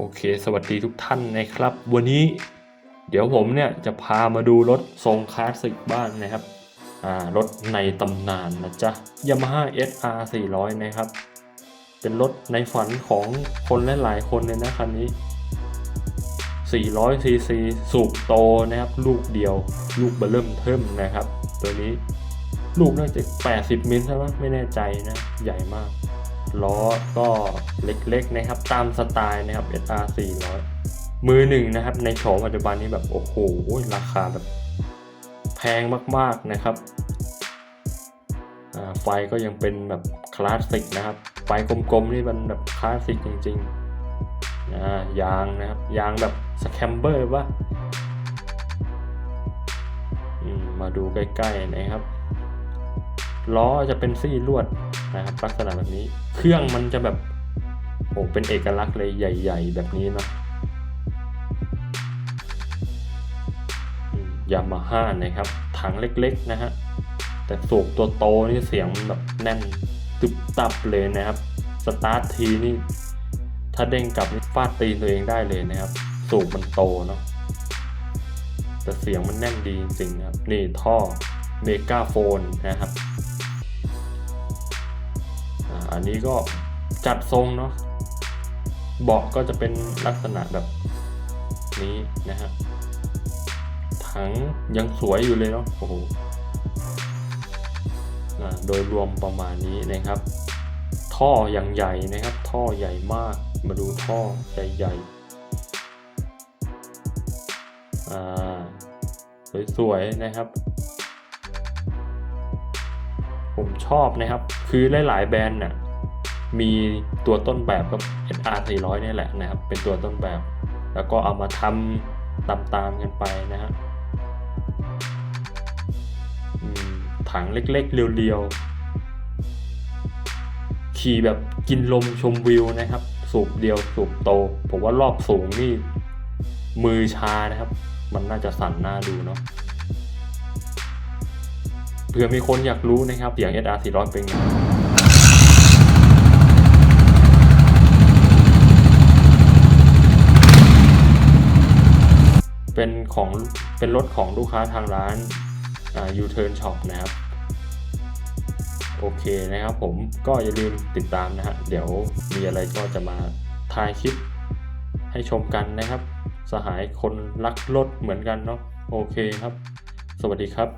โอเค สวัสดีทุกท่านนะครับ วันนี้เดี๋ยวผมเนี่ยจะพามาดูรถทรงคลาสสิกบ้างนะครับรถในตำนานนะจ๊ะ Yamaha SR 400 นะครับ เป็นรถในฝันของคนหลายๆคนเลยนะคันนี้ 400 cc สูบโตนะครับ ลูกเดียว ลูกเบลเริ่มเทิมนะครับ ตัวนี้ลูกน่าจะ 80 มิลใช่ไหมไม่แน่ใจนะ ใหญ่มาก ล้อก็เล็กๆนะครับ ตามสไตล์นะครับ SR 400มือหนึ่งนะครับ ในโฉมปัจจุบันนี้แบบโอ้โหราคาแบบแพงมากๆนะครับไฟก็ยังเป็นแบบคลาสสิกนะครับ ไฟกลมๆนี่มันแบบคลาสสิกจริงๆนะยางนะครับยางแบบสแคมเบอร์วะอืมมาดูใกล้ๆนะครับ ล้อจะเป็นซี่ลวดนะครับลักษณะแบบนี้ เครื่องมันจะแบบโอ้เป็นเอกลักษณ์เลยใหญ่ ๆ แบบนี้เนาะยามาฮ่านะครับ ถังเล็กๆนะฮะ แต่สูบตัวโตนี่เสียงมันแบบแน่นตึบตับเลยนะครับ สตาร์ททีนี่ ถ้าเด้งกลับนี่ฟาดตีนตัวเองได้เลยนะครับ สูบมันโตเนาะ แต่เสียงมันแน่นดีจริงๆครับ นี่ท่อเมกาโฟนนะครับ อันนี้ก็จัดทรงเนาะเบาะก็จะเป็นลักษณะแบบนี้นะฮะถังยังสวยอยู่เลยเนาะโอ้โหโดยรวมประมาณนี้นะครับ ท่ออย่างใหญ่นะครับ ท่อใหญ่มากมาดูท่อใหญ่ๆอ่าสวยๆนะครับ ผมชอบนะครับ คือหลายๆแบรนด์น่ะมีตัวต้นแบบก็ SR 400เนี่ยแหละนะครับ เป็นตัวต้นแบบ แล้วก็เอามาทำตามๆกันไปนะฮะถังเล็กๆ เรียวๆ ขี่แบบกินลมชมวิวนะครับ สูบเดียวสูบโต ผมว่ารอบสูงนี่ มือชานะครับ มันน่าจะสั่นหน้าดูเนาะเผื่อมีคนอยากรู้นะครับเสียง SR 400เป็นไง เป็นของเป็นรถของลูกค้าทางร้านอ่า U-Turn Shop นะครับ โอเคนะครับผมก็อย่าลืมติดตามนะฮะเดี๋ยวมีอะไรก็จะมาถ่ายคลิปให้ชมกันนะครับ สหายคนรักรถเหมือนกันเนาะโอเคครับ สวัสดีครับ